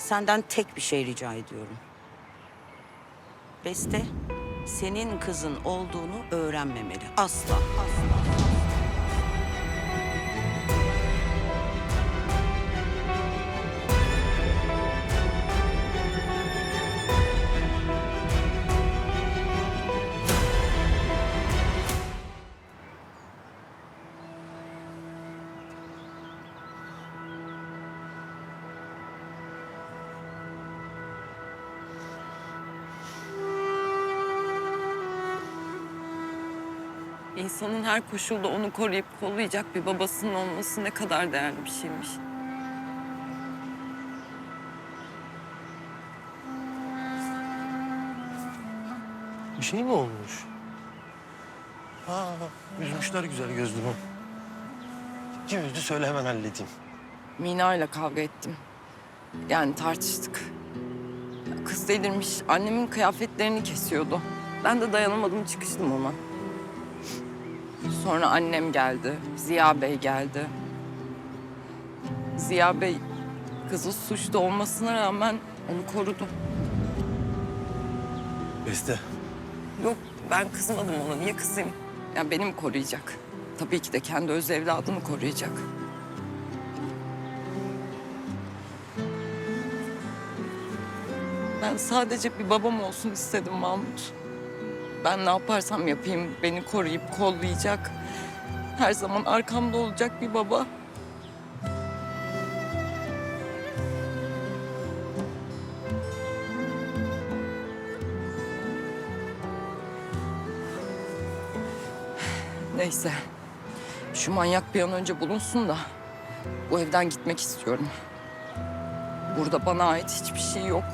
Senden tek bir şey rica ediyorum. Beste, senin kızın olduğunu öğrenmemeli. Asla. Asla. İnsanın her koşulda onu koruyup kollayacak bir babasının olması ne kadar değerli bir şeymiş. Bir şey mi olmuş? Aa, üzmüşler güzel gözlümü. Kim üzdü söyle hemen halledeyim. Mina ile kavga ettim. Yani tartıştık. Kız delirmiş. Annemin kıyafetlerini kesiyordu. Ben de dayanamadım çıkıştım ona. Sonra annem geldi. Ziya Bey geldi. Ziya Bey kızı suçlu olmasına rağmen onu korudu. Beste, Yok ben kızmadım ona. Niye kızayım? Ya benim koruyacak. Tabii ki de kendi öz evladını koruyacak. Ben sadece bir babam olsun istedim Mahmut. Ben ne yaparsam yapayım beni koruyup kollayacak. Her zaman arkamda olacak bir baba. Neyse. Şu manyak bir an önce bulunsun da bu evden gitmek istiyorum. Burada bana ait hiçbir şey yok.